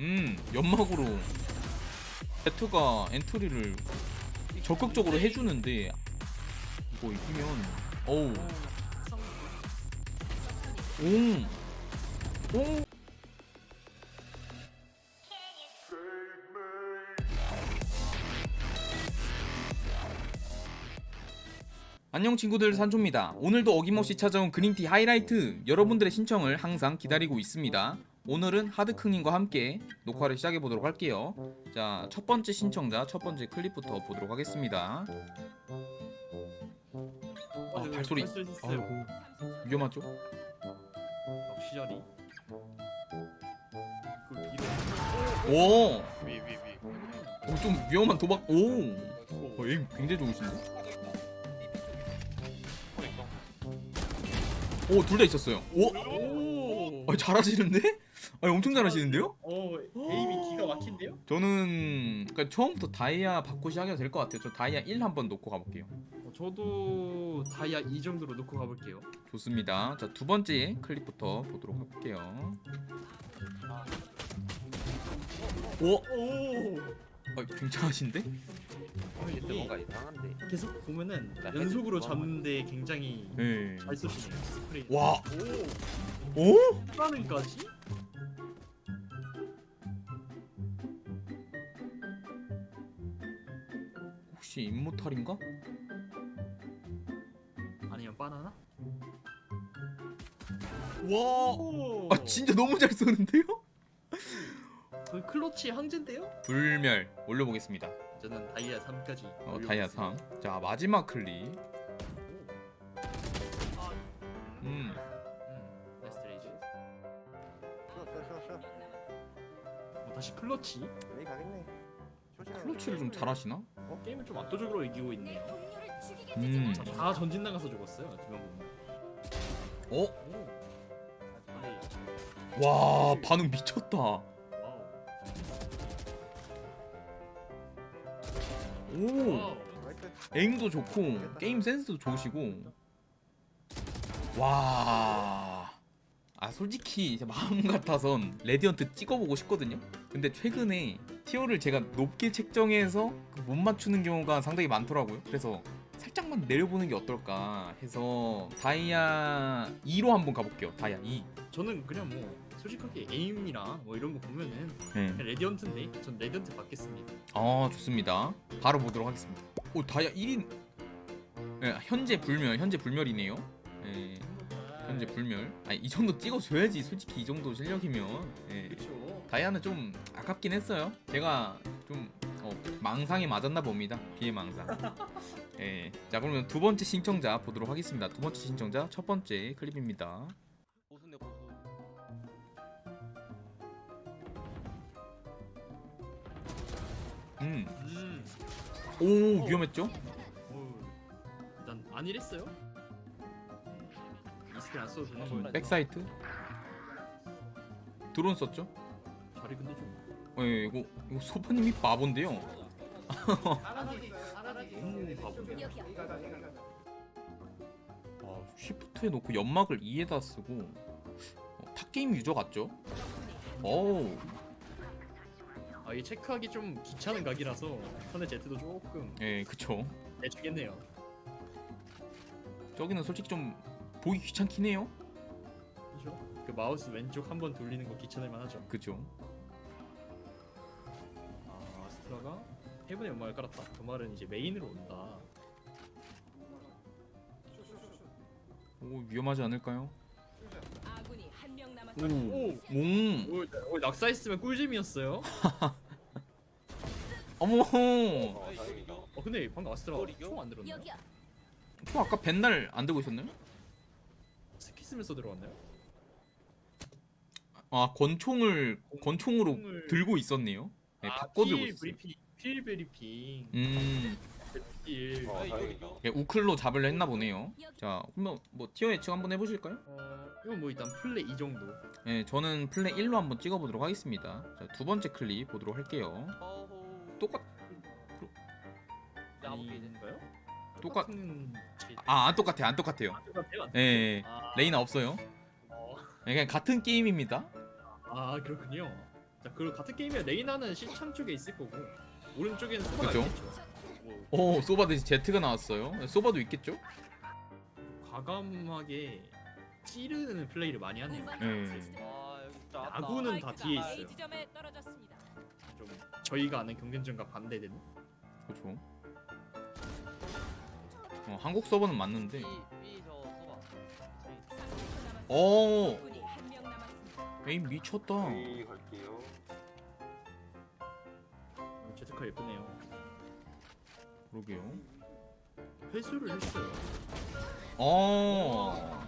음 연막으로 배트가 엔트리를 적극적으로 해주는데 이거 이기면 어우 옹 옹. 안녕 친구들 산초입니다. 오늘도 어김없이 찾아온 그린티 하이라이트 여러분들의 신청을 항상 기다리고 있습니다. 오늘은 하드크님과 함께 녹화를 시작해 보도록 할게요. 자, 첫 번째 신청자 첫 번째 클립부터 보도록 하겠습니다. 아, 발소리. 아이고 위험하죠? 시절이 그 오, 위, 위, 위. 오, 좀 위험한 도박. 오, 어, 에임 굉장히 좋으신데? 오, 둘 다 있었어요. 오, 오. 아, 잘하시는데? 아, 엄청 잘하시는데요? 어 에임이 기가 막힌데요? 저는 그러니까 처음부터 다이아 받고 시작해도 될 것 같아요. 저 다이아 1 한번 놓고 가볼게요. 어, 저도 다이아 이 정도로 놓고 가볼게요. 좋습니다. 자, 두 번째 클립부터 보도록 할게요. 오, 오. 아, 굉장하신데? 이게 뭔가 이상한데. 계속 보면은 나 연속으로 잡는데 굉장히 네. 잘 쏘시네요. 스프레이. 와, 오. 오? 플라는까지? 혹시 임모탈인가? 아니면 바나나? 와, 오. 아 진짜 너무 잘 쏘는데요? 거의 클러치 항제인데요? 불멸 올려보겠습니다. 저는 다이아 3까지. 어, 다이아 3. 자, 마지막 클립. 음, 음, 나이스 레이즈. 어, 다시 클러치. 여기 가겠네. 클러치를 좀 잘하시나? 어, 게임을 좀 압도적으로 이기고 있네요. 음, 자, 다 전진 나가서 죽었어요. 두명 보면. 어? 와, 반응 미쳤다. 와우. 오, 와우. 에임도 좋고 게임 센스도 좋으시고. 와. 아 솔직히 이제 마음 같아선 레디언트 찍어보고 싶거든요. 근데 최근에 티어를 제가 높게 책정해서 그못 맞추는 경우가 상당히 많더라고요. 그래서 살짝만 내려보는 게 어떨까 해서 다이아 2로 한번 가볼게요. 다이아 2. 저는 그냥 뭐 솔직하게 에임이랑 뭐 이런 거 보면은 네. 레디언트인데 전 레디언트 받겠습니다. 아 좋습니다. 바로 보도록 하겠습니다. 오 다이아 1인. 네, 현재 불멸, 현재 불멸이네요. 네, 현재 불멸. 아니 이 정도 찍어줘야지. 솔직히 이 정도 실력이면. 네. 그렇죠. 다이아는 좀 아깝긴 했어요. 제가 좀 어, 망상에 맞았나 봅니다. 비의 망상. 예. 자 그러면 두 번째 신청자 보도록 하겠습니다. 두 번째 신청자 첫 번째 클립입니다. 고수네 고수. 음. 음. 오 위험했죠? 오. 일단 안 이랬어요. 이 스킬 안 써도 되는 거예요. 백사이트. 드론 썼죠? 자리 근데 좀 어, 예, 이거 이거 소파님이 바본데요. 너무 바보네. 아, 쉬프트에 놓고 연막을 2에다 쓰고 어, 탑게임 유저 같죠? 어우 아, 이 체크하기 좀 귀찮은 각이라서 선의 제트도 조금 예 그쵸 내주겠네요. 저기는 솔직히 좀 보기 귀찮긴 해요 그죠? 그 마우스 왼쪽 한 번 돌리는 거 귀찮을 만 하죠. 그죠 아, 아스트라가 헤븐의 연막을 깔았다. 그 말은 이제 메인으로 온다. 오 위험하지 않을까요? 아군이 한명 오, 남았습니다. 오! 옹 오, 오 낙사했으면 꿀잼이었어요. 어머 어, 다행이다. 어 근데 방금 아스트라? 총안 들었나요? 저 아까 벤날 안 들고 있었나요? 쓰면서 들어갔나요? 아 권총을 권총으로 총을- 들고 있었네요 네 아, 바꿔 들고 필 있어요 브리핑, 필 브리핑, 음 필. 어, 다행이다. 예, 우클로 잡으려 했나 보네요 자 그러면 뭐 티어 예측 한번 해보실까요? 어, 이건 뭐 일단 플레이 이 정도. 네 저는 플레이 1로 한번 찍어보도록 하겠습니다 자, 두 번째 클립 보도록 할게요. 똑같 나 아무 게 이제. 아닌가요? 똑같 똑같은 제- 아 안 똑같아요 안 똑같아요 똑같아요. 예, 예 아, 레이나 없어요 어. 예, 그냥 같은 게임입니다 아 그렇군요. 자 그리고 같은 게임에 레이나는 시창 쪽에 있을 거고 오른쪽에는 소바가 그죠? 있겠죠. 뭐 오 소바 대신 제트가 나왔어요. 소바도 있겠죠? 과감하게 찌르는 플레이를 많이 하네요. 여기 진짜 아프다. 야구는 다 뒤에 있어요. 좀 저희가 아는 경쟁전과 반대되는. 그렇죠. 어, 한국 서버는 맞는데. B B 저 소바. 오 적군이 한명 남았습니다. 에임 미쳤다. 갈게요. 어, 제트카 예쁘네요. 그러게요. 회수를 했어요. 어.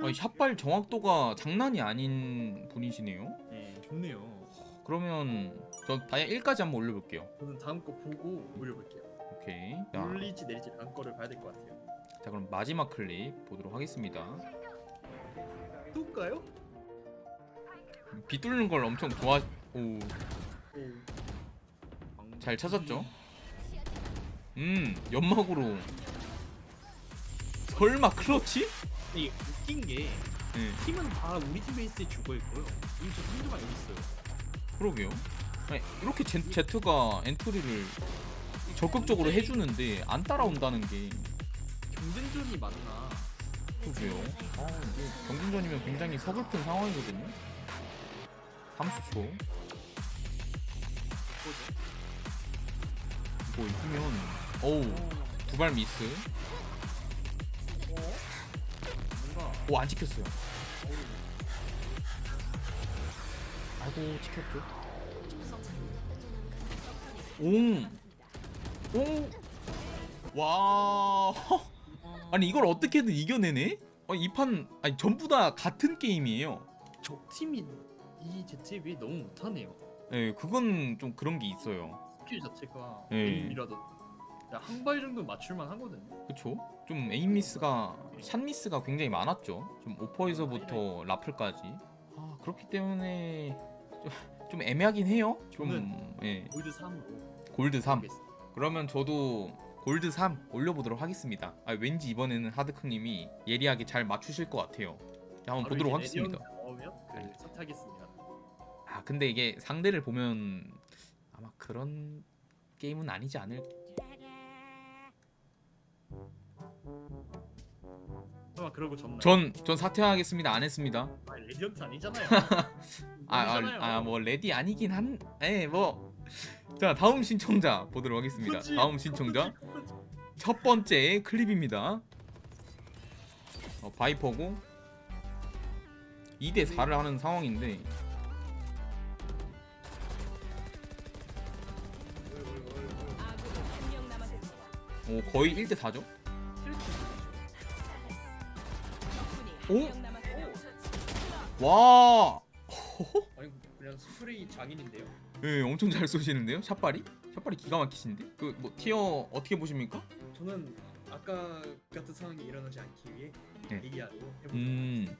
아니, 샷발 정확도가 장난이 아닌 분이시네요. 네, 좋네요. 그러면 저 다이아 1까지 한번 올려볼게요. 저는 다음 거 보고 올려볼게요. 오케이. 자, 올리지 내리지 다음 거를 봐야 될 것 같아요. 자 그럼 마지막 클립 보도록 하겠습니다. 또까요? 비 뚫는 걸 엄청 좋아. 오, 오. 잘 찾았죠? 음, 연막으로. 설마 클러치? 이 웃긴 게 네, 팀은 다 우리 팀 베이스에 죽어 있고요. 우리 저 상대방 여기 있어요. 그러게요. 아니, 이렇게 제, 제트가 엔트리를 적극적으로 해주는데 안 따라온다는 게 경쟁전이 맞나? 그러게요. 아, 이게 경쟁전이면 굉장히 서글픈 상황이거든요. 30초. 그거죠. 뭐 있으면 어우 두 발 미스. 뭔가 오 안 찍혔어요. 아이고 찍혔죠. 옹. 옹. 와. 아니 이걸 어떻게든 이겨내네? 어, 이판 아니 전부 다 같은 게임이에요. 적 팀이 이 ZB에 너무 못하네요. 예, 그건 좀 그런 게 있어요. 스킬 자체가 예. 에임이라도 한 발 정도 맞출만 하거든요. 그쵸? 좀 에임 미스가 샷 미스가 굉장히 많았죠. 좀 오퍼에서부터 라플까지. 아 그렇기 때문에 좀, 좀 애매하긴 해요. 좀 저는 예, 골드 3으로 골드 3. 하겠습니다. 그러면 저도 골드 3 올려보도록 하겠습니다. 아, 왠지 이번에는 하드크님이 예리하게 잘 맞추실 것 같아요. 자, 한번 바로 보도록 이제 하겠습니다. 그 사타겠습니다. 아 근데 이게 상대를 보면 아마 그런 게임은 아니지 않을. 설마 그러고 졌나요? 전전 사퇴하겠습니다. 안 했습니다. 아, 레디언트 아니잖아요. 아아뭐 레디 아니긴 한. 에 뭐. 자 다음 신청자 보도록 하겠습니다. 그치, 다음 신청자 그치. 첫 번째 클립입니다. 어, 바이퍼고 2대 4를 하는 상황인데 남았습니다. 오, 거의 1대 4죠? 적군이 오? 한명 남았습니다. 와, 그냥 스프레이 장인인데요. 예, 엄청 잘 쏘시는데요? 샷발이? 샷발이 기가 막히신데? 그 뭐 티어 어떻게 보십니까? 저는 아까 같은 상황이 일어나지 않기 위해 네. 얘기하고 해보도록 음,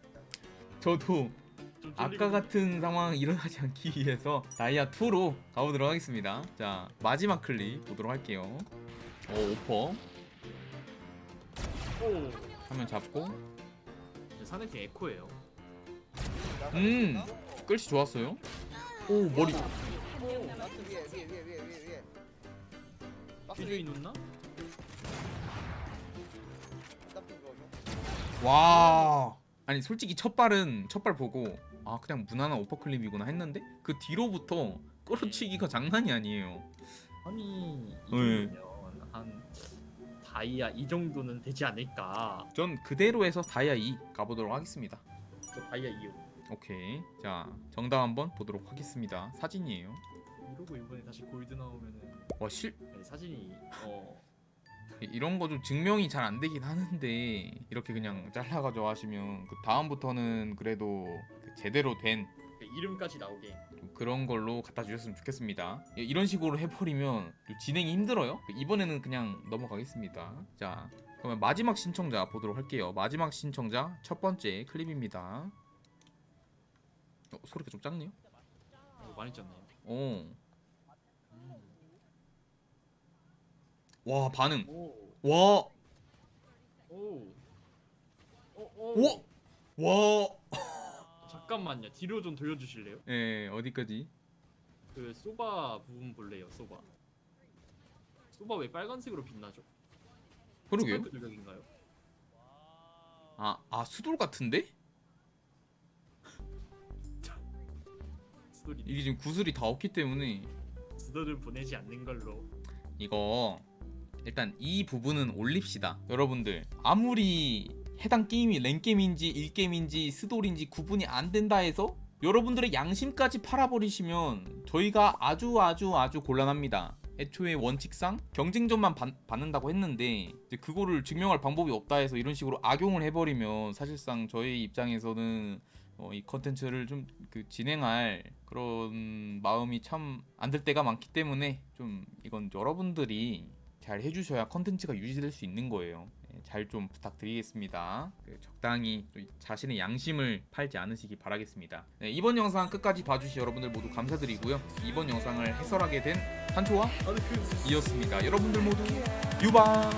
저도 좀 아까. 같은 상황 일어나지 않기 위해서 다이아 2로 가보도록 하겠습니다. 자, 마지막 클립 보도록 할게요. 오, 오퍼 오 화면 잡고 상대팀 에코예요. 음, 끌시 좋았어요. 오, 머리. 한명 남았습니다. 박스 위에 위에 위에 위에 위에 위에. 박스 퓨즈이 위에 눕나? 땀좀 그거죠. 와 아니 솔직히 첫 발은 첫 발 보고 아 그냥 무난한 오퍼클립이구나 했는데 그 뒤로부터 끌어치기가 장난이 아니에요 아니 이 네. 정도면 한 다이아 이 정도는 되지 않을까. 전 그대로 해서 다이아 2 가보도록 하겠습니다 그 다이아 2호. 오케이 자 정답 한번 보도록 하겠습니다 사진이에요 이러고 이번에 다시 골드 나오면은 와실 아니, 사진이 어 이런 거 좀 증명이 잘 안 되긴 하는데 이렇게 그냥 잘라가지고 하시면 그 다음부터는 그래도 그 제대로 된 그 이름까지 나오게. 좀 그런 걸로 갖다 주셨으면 좋겠습니다. 예, 이런 식으로 해버리면 좀 진행이 힘들어요. 이번에는 그냥 넘어가겠습니다. 자, 그러면 마지막 신청자 보도록 할게요. 마지막 신청자 첫 번째 클립입니다. 어, 소리가 좀 작네요. 어, 많이 짰네요. 어. 와 반응. 오. 와. 오. 오. 오. 와. 와. 자 잠깐만요. 뒤로 좀 돌려주실래요? 예 어디까지? 그 소바 부분 볼래요. 소바. 소바 왜 빨간색으로 빛나죠? 그러게요. 스파이크 조각인가요? 아, 아 수돌 같은데? 스토리. 이게 지금 구슬이 다 없기 때문에 스토를 보내지 않는 걸로. 이거 일단 이 부분은 올립시다. 여러분들 아무리 해당 게임이 랭 게임인지 일 게임인지 스돌인지 구분이 안 된다 해서 여러분들의 양심까지 팔아버리시면 저희가 아주 아주 아주 곤란합니다. 애초에 원칙상 경쟁점만 받, 받는다고 했는데 그거를 증명할 방법이 없다 해서 이런 식으로 악용을 해버리면 사실상 저희 입장에서는 어, 이 컨텐츠를 좀 그 진행할 그런 마음이 참 안 들 때가 많기 때문에 좀 이건 여러분들이 잘 해주셔야 컨텐츠가 유지될 수 있는 거예요. 잘 좀 부탁드리겠습니다. 그 적당히 또 자신의 양심을 팔지 않으시기 바라겠습니다. 네, 이번 영상 끝까지 봐주신 여러분들 모두 감사드리고요. 이번 영상을 해설하게 된 한초와 그 이었습니다. 여러분들 모두 유방!